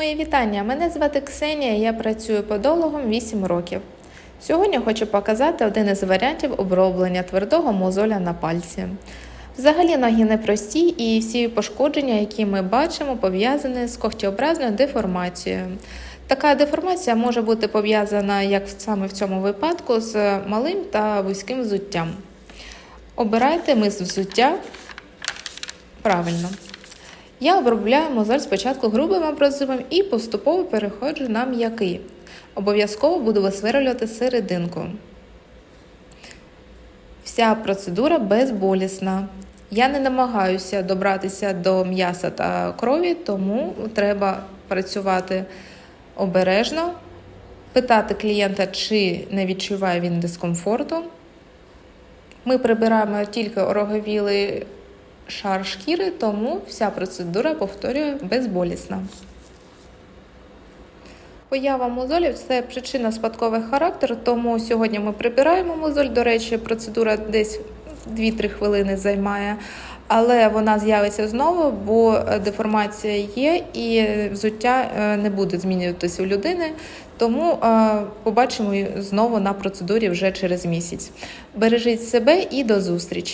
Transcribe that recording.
Мої вітання! Мене звати Ксенія, я працюю подологом 8 років. Сьогодні хочу показати один із варіантів оброблення твердого мозоля на пальці. Взагалі ноги непрості і всі пошкодження, які ми бачимо, пов'язані з когтєобразною деформацією. Така деформація може бути пов'язана, як саме в цьому випадку, з малим та вузьким взуттям. Обирайте мис взуття правильно. Я обробляю мозоль спочатку грубим абразивом і поступово переходжу на м'який. Обов'язково буду висверлювати серединку. Вся процедура безболісна. Я не намагаюся добратися до м'яса та крові, тому треба працювати обережно, питати клієнта, чи не відчуває він дискомфорту. Ми прибираємо тільки ороговілий шар шкіри, тому вся процедура, повторюю, безболісна. Поява мозолів це причина спадковий характер, тому сьогодні ми прибираємо мозоль. До речі, процедура десь 2-3 хвилини займає, але вона з'явиться знову, бо деформація є і взуття не буде змінюватися у людини. Тому побачимо знову на процедурі вже через місяць. Бережіть себе і до зустрічі!